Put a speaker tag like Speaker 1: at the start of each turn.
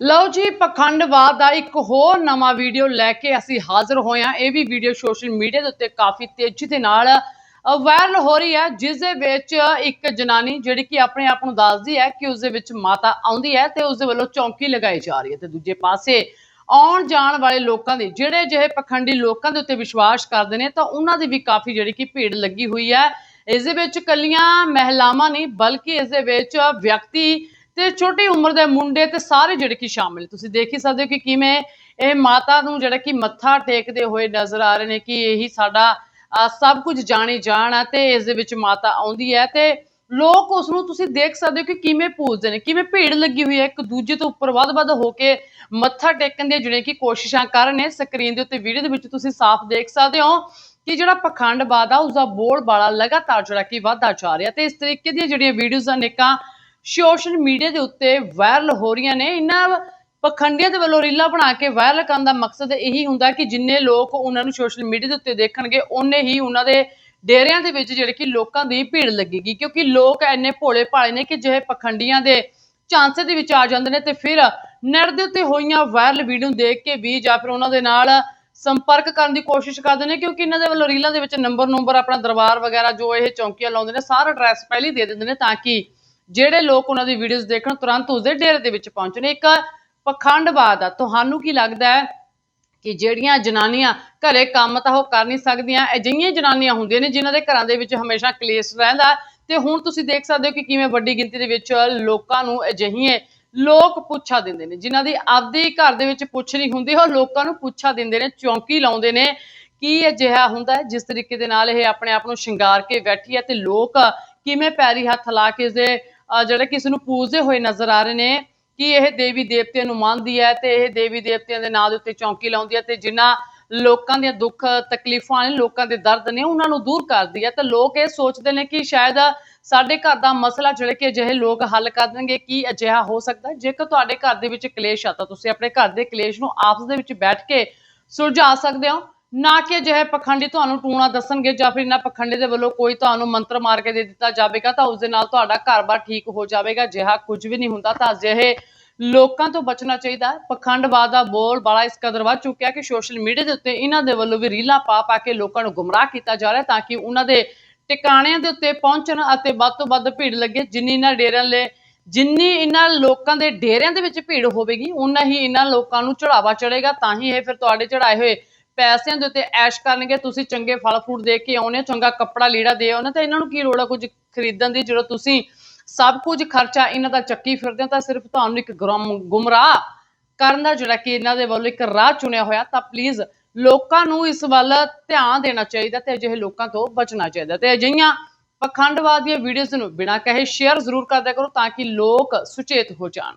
Speaker 1: ਲਓ ਜੀ ਪਖੰਡਵਾਦ ਦਾ ਇੱਕ ਹੋਰ ਨਵਾਂ ਵੀਡੀਓ ਲੈ ਕੇ ਅਸੀਂ ਹਾਜ਼ਰ ਹੋਏ ਹਾਂ। ਇਹ ਵੀ ਵੀਡੀਓ ਸੋਸ਼ਲ ਮੀਡੀਆ ਦੇ ਉੱਤੇ ਕਾਫੀ ਤੇਜ਼ੀ ਦੇ ਨਾਲ ਵਾਇਰਲ ਹੋ ਰਹੀ ਹੈ, ਜਿਸ ਦੇ ਵਿੱਚ ਇੱਕ ਜਨਾਨੀ ਜਿਹੜੀ ਕਿ ਆਪਣੇ ਆਪ ਨੂੰ ਦੱਸਦੀ ਹੈ ਕਿ ਉਸ ਦੇ ਵਿੱਚ ਮਾਤਾ ਆਉਂਦੀ ਹੈ ਤੇ ਉਸ ਦੇ ਵੱਲੋਂ ਚੌਂਕੀ ਲਗਾਈ ਜਾ ਰਹੀ ਹੈ। ਤੇ ਦੂਜੇ ਪਾਸੇ ਆਉਣ ਜਾਣ ਵਾਲੇ ਲੋਕਾਂ ਦੇ, ਜਿਹੜੇ ਜਿਹੇ ਪਖੰਡੀ ਲੋਕਾਂ ਦੇ ਉੱਤੇ ਵਿਸ਼ਵਾਸ ਕਰਦੇ ਨੇ, ਤਾਂ ਉਹਨਾਂ ਦੀ ਵੀ ਕਾਫੀ ਜਿਹੜੀ ਕਿ ਭੀੜ ਲੱਗੀ ਹੋਈ ਹੈ। ਇਸ ਦੇ ਵਿੱਚ ਕੱਲੀਆਂ ਮਹਿਲਾਵਾਂ ਨਹੀਂ, ਬਲਕਿ ਇਸ ਦੇ ਵਿੱਚ ਵਿਅਕਤੀ ਤੇ ਛੋਟੀ ਉਮਰ ਦੇ ਮੁੰਡੇ ਤੇ ਸਾਰੇ ਜਿਹੜੇ ਕਿ ਸ਼ਾਮਿਲ ਤੁਸੀਂ ਦੇਖ ਹੀ ਸਕਦੇ ਹੋ ਕਿ ਕਿਵੇਂ ਇਹ ਮਾਤਾ ਨੂੰ ਜਿਹੜਾ ਕਿ ਮੱਥਾ ਟੇਕਦੇ ਹੋਏ ਨਜ਼ਰ ਆ ਰਹੇ ਨੇ ਕਿ ਇਹੀ ਸਾਡਾ ਸਭ ਕੁਝ ਜਾਣੇ ਜਾਣ ਹੈ ਤੇ ਇਸ ਦੇ ਵਿੱਚ ਮਾਤਾ ਆਉਂਦੀ ਹੈ ਤੇ ਲੋਕ ਉਸ ਨੂੰ ਤੁਸੀਂ ਦੇਖ ਸਕਦੇ ਹੋ ਕਿ ਕਿਵੇਂ ਪੂਜਦੇ ਨੇ, ਕਿਵੇਂ ਭੀੜ ਲੱਗੀ ਹੋਈ ਹੈ। ਇੱਕ ਦੂਜੇ ਤੋਂ ਉੱਪਰ ਵੱਧ-ਵੱਧ ਹੋ ਕੇ ਮੱਥਾ ਟੇਕਣ ਦੀਆਂ ਜਿਹੜੀਆਂ ਕਿ ਕੋਸ਼ਿਸ਼ਾਂ ਕਰ ਰਹੇ ਨੇ, ਸਕਰੀਨ ਦੇ ਉੱਤੇ ਵੀਡੀਓ ਦੇ ਵਿੱਚ ਤੁਸੀਂ ਸਾਫ਼ ਦੇਖ ਸਕਦੇ ਹੋ ਕਿ ਜਿਹੜਾ ਪਖੰਡਵਾਦ ਆ, ਉਸਦਾ ਬੋਲ ਬਾਲਾ ਲਗਾਤਾਰ ਜਿਹੜਾ ਕਿ ਵਧਦਾ ਜਾ ਰਿਹਾ ਤੇ ਇਸ ਤਰੀਕੇ ਦੀਆਂ ਜਿਹੜੀਆਂ ਵੀਡੀਓਜ਼ ਅਨੇਕਾਂ ਸੋਸ਼ਲ ਮੀਡੀਆ ਦੇ ਉੱਤੇ ਵਾਇਰਲ ਹੋ ਰਹੀਆਂ ਨੇ। ਇਹਨਾਂ ਪਖੰਡੀਆਂ ਦੇ ਵੱਲੋਂ ਰੀਲਾਂ ਬਣਾ ਕੇ ਵਾਇਰਲ ਕਰਨ ਦਾ ਮਕਸਦ ਇਹੀ ਹੁੰਦਾ ਕਿ ਜਿੰਨੇ ਲੋਕ ਉਹਨਾਂ ਨੂੰ ਸੋਸ਼ਲ ਮੀਡੀਆ ਦੇ ਉੱਤੇ ਦੇਖਣਗੇ ਉਹਨੇ ਹੀ ਉਹਨਾਂ ਦੇ ਡੇਰਿਆਂ ਦੇ ਵਿੱਚ ਜਿਹੜੇ ਕਿ ਲੋਕਾਂ ਦੀ ਭੀੜ ਲੱਗੇਗੀ। ਕਿਉਂਕਿ ਲੋਕ ਐਨੇ ਭੋਲੇ ਭਾਲੇ ਨੇ ਕਿ ਜਿਹੇ ਪਖੰਡੀਆਂ ਦੇ ਚਾਂਸੇ ਦੇ ਵਿੱਚ ਆ ਜਾਂਦੇ ਨੇ ਤੇ ਫਿਰ ਨੈਟ ਦੇ ਉੱਤੇ ਹੋਈਆਂ ਵਾਇਰਲ ਵੀਡੀਓ ਦੇਖ ਕੇ ਵੀ ਜਾਂ ਫਿਰ ਉਹਨਾਂ ਦੇ ਨਾਲ ਸੰਪਰਕ ਕਰਨ ਦੀ ਕੋਸ਼ਿਸ਼ ਕਰਦੇ ਨੇ, ਕਿਉਂਕਿ ਇਹਨਾਂ ਦੇ ਵੱਲੋਂ ਰੀਲਾਂ ਦੇ ਵਿੱਚ ਨੰਬਰ ਨੰਬਰ ਆਪਣਾ ਦਰਬਾਰ ਵਗੈਰਾ ਜੋ ਇਹ ਚੌਂਕੀਆਂ ਲਾਉਂਦੇ ਨੇ, ਸਾਰਾ ਐਡਰੈਸ ਪਹਿਲੇ ਹੀ ਦੇ ਦਿੰਦੇ ਨੇ ਤਾਂ ਕਿ ਜਿਹੜੇ ਲੋਕ ਉਹਨਾਂ ਦੀ ਵੀਡੀਓਜ਼ ਦੇਖਣ ਤੁਰੰਤ ਉਸਦੇ ਡੇਰੇ ਦੇ ਵਿੱਚ ਪਹੁੰਚਣ ਇੱਕ ਪਖੰਡਵਾਦ ਆ। ਤੁਹਾਨੂੰ ਕੀ ਲੱਗਦਾ ਹੈ ਕਿ ਜਿਹੜੀਆਂ ਜਨਾਨੀਆਂ ਘਰੇ ਕੰਮ ਤਾਂ ਉਹ ਕਰ ਨਹੀਂ ਸਕਦੀਆਂ, ਅਜਿਹੀਆਂ ਜਨਾਨੀਆਂ ਹੁੰਦੀਆਂ ਨੇ ਜਿਨ੍ਹਾਂ ਦੇ ਘਰਾਂ ਦੇ ਵਿੱਚ ਹਮੇਸ਼ਾ ਕਲੇਸ਼ ਰਹਿੰਦਾ। ਤੇ ਹੁਣ ਤੁਸੀਂ ਦੇਖ ਸਕਦੇ ਹੋ ਕਿ ਕਿਵੇਂ ਵੱਡੀ ਗਿਣਤੀ ਦੇ ਵਿੱਚ ਲੋਕਾਂ ਨੂੰ ਅਜਿਹੀਆਂ ਲੋਕ ਪੁੱਛਾ ਦਿੰਦੇ ਨੇ। ਜਿਨ੍ਹਾਂ ਦੀ ਆਪਦੀ ਘਰ ਦੇ ਵਿੱਚ ਪੁੱਛ ਨਹੀਂ ਹੁੰਦੀ, ਉਹ ਲੋਕਾਂ ਨੂੰ ਪੁੱਛਾ ਦਿੰਦੇ ਨੇ, ਚੌਂਕੀ ਲਾਉਂਦੇ ਨੇ ਕੀ ਅਜਿਹਾ ਹੁੰਦਾ ਜਿਸ ਤਰੀਕੇ ਦੇ ਨਾਲ ਇਹ ਆਪਣੇ ਆਪ ਨੂੰ ਸ਼ਿੰਗਾਰ ਕੇ ਬੈਠੀ ਹੈ ਤੇ ਲੋਕ ਕਿਵੇਂ ਪੈਰੀ ਹੱਥ ਲਾ ਕੇ ਇਸਦੇ ਜਿਹੜੇ ਕਿਸ ਨੂੰ ਪੂਜਦੇ ਹੋਏ ਨਜ਼ਰ ਆ ਰਹੇ ਨੇ ਕਿ ਇਹ ਦੇਵੀ ਦੇਵਤਿਆਂ ਨੂੰ ਮੰਨਦੀ ਹੈ ਤੇ ਇਹ ਦੇਵੀ ਦੇਵਤਿਆਂ ਦੇ ਨਾਂ ਦੇ ਉੱਤੇ ਚੌਂਕੀ ਲਾਉਂਦੀ ਹੈ ਤੇ ਜਿਨ੍ਹਾਂ ਲੋਕਾਂ ਦੀਆਂ ਦੁੱਖ ਤਕਲੀਫਾਂ ਨੇ, ਲੋਕਾਂ ਦੇ ਦਰਦ ਨੇ, ਉਹਨਾਂ ਨੂੰ ਦੂਰ ਕਰਦੀ ਹੈ। ਤੇ ਲੋਕ ਇਹ ਸੋਚਦੇ ਨੇ ਕਿ ਸ਼ਾਇਦ ਸਾਡੇ ਘਰ ਦਾ ਮਸਲਾ ਜਿਹੜੇ ਕਿ ਅਜਿਹੇ ਲੋਕ ਹੱਲ ਕਰ ਦੇਣਗੇ, ਕੀ ਅਜਿਹਾ ਹੋ ਸਕਦਾ? ਜੇਕਰ ਤੁਹਾਡੇ ਘਰ ਦੇ ਵਿੱਚ ਕਲੇਸ਼ ਆ ਤਾਂ ਤੁਸੀਂ ਆਪਣੇ ਘਰ ਦੇ ਕਲੇਸ਼ ਨੂੰ ਆਪਸ ਦੇ ਵਿੱਚ ਬੈਠ ਕੇ ਸੁਲਝਾ ਸਕਦੇ ਹੋ। ਨਾ ਕਿ ਅਜਿਹੇ ਪਖੰਡੀ ਤੁਹਾਨੂੰ ਟੂਣਾ ਦੱਸਣਗੇ ਜਾਂ ਫਿਰ ਇਹਨਾਂ ਪਖੰਡੀ ਦੇ ਵੱਲੋਂ ਕੋਈ ਤੁਹਾਨੂੰ ਮੰਤਰ ਮਾਰ ਕੇ ਦੇ ਦਿੱਤਾ ਜਾਵੇਗਾ ਤਾਂ ਉਸ ਦੇ ਨਾਲ ਤੁਹਾਡਾ ਘਰ-ਬਾਰ ਠੀਕ ਹੋ ਜਾਵੇਗਾ। ਜਿਹਾ ਕੁਝ ਵੀ ਨਹੀਂ ਹੁੰਦਾ ਤਾਂ ਅਜਿਹੇ ਲੋਕਾਂ ਤੋਂ ਬਚਣਾ ਚਾਹੀਦਾ। ਹੈ ਪਖੰਡਵਾਦ ਦਾ ਬੋਲ ਬੜਾ ਇਸ ਕਦਰ ਵੱਧ ਚੁੱਕਿਆ ਕਿ ਸੋਸ਼ਲ ਮੀਡੀਆ ਦੇ ਉੱਤੇ ਇਹਨਾਂ ਦੇ ਵੱਲੋਂ ਵੀ ਰੀਲਾਂ ਪਾ ਪਾ ਕੇ ਲੋਕਾਂ ਨੂੰ ਗੁੰਮਰਾਹ ਕੀਤਾ ਜਾ ਰਿਹਾ ਤਾਂ ਕਿ ਉਹਨਾਂ ਦੇ ਟਿਕਾਣਿਆਂ ਦੇ ਉੱਤੇ ਪਹੁੰਚਣ ਅਤੇ ਵੱਧ ਤੋਂ ਵੱਧ ਭੀੜ ਲੱਗੇ। ਜਿੰਨੀ ਇਹਨਾਂ ਡੇਰਿਆਂ ਲਈ ਜਿੰਨੀ ਇਹਨਾਂ ਲੋਕਾਂ ਦੇ ਡੇਰਿਆਂ ਦੇ ਵਿੱਚ ਭੀੜ ਹੋਵੇਗੀ ਉਨਾ ਹੀ ਇਹਨਾਂ ਲੋਕਾਂ ਨੂੰ ਚੜਾਵਾ ਚੜੇਗਾ ਤਾਂ ਹੀ ਇਹ ਫਿਰ ਤੁਹਾਡੇ ਚੜਾਏ ਹੋਏ ਪੈਸਿਆਂ ਦੇ ਉੱਤੇ ਐਸ਼ ਕਰਨਗੇ, ਤੁਸੀਂ ਚੰਗੇ ਫਲ ਫਰੂਟ ਦੇ ਕੇ ਆਉਨੇ ਹੋ ਚੰਗਾ ਕੱਪੜਾ ਲੀੜਾ ਦੇ ਆਉਨੇ ਤਾਂ ਇਹਨਾਂ ਨੂੰ ਕੀ ਲੋੜ ਆ ਕੁਝ ਖਰੀਦਣ ਦੀ? ਜਦੋਂ ਤੁਸੀਂ ਸਭ ਕੁਝ ਖਰਚਾ ਇਹਨਾਂ ਦਾ ਚੱਕੀ ਫਿਰਦੇ ਹੋ, ਤਾਂ ਸਿਰਫ ਤੁਹਾਨੂੰ ਇੱਕ ਗੁਰਮ- ਗੁੰਮਰਾਹ ਕਰਨ ਦਾ ਜਿਹੜਾ ਕਿ ਇਹਨਾਂ ਦੇ ਵੱਲੋਂ ਇੱਕ ਰਾਹ ਚੁਣਿਆ ਹੋਇਆ, ਤਾਂ ਪਲੀਜ਼ ਲੋਕਾਂ ਨੂੰ ਇਸ ਵੱਲ ਧਿਆਨ ਦੇਣਾ ਚਾਹੀਦਾ ਤੇ ਅਜਿਹੇ ਲੋਕਾਂ ਤੋਂ ਬਚਣਾ ਚਾਹੀਦਾ। ਤੇ ਅਜਿਹੀਆਂ ਪਖੰਡਵਾਦ ਦੀਆਂ ਵੀਡੀਓਜ਼ ਨੂੰ ਬਿਨਾਂ ਕਹੇ ਸ਼ੇਅਰ ਜ਼ਰੂਰ ਕਰਦਿਆ ਕਰੋ, ਤਾਂ ਕਿ ਲੋਕ ਸੁਚੇਤ ਹੋ ਜਾਣ।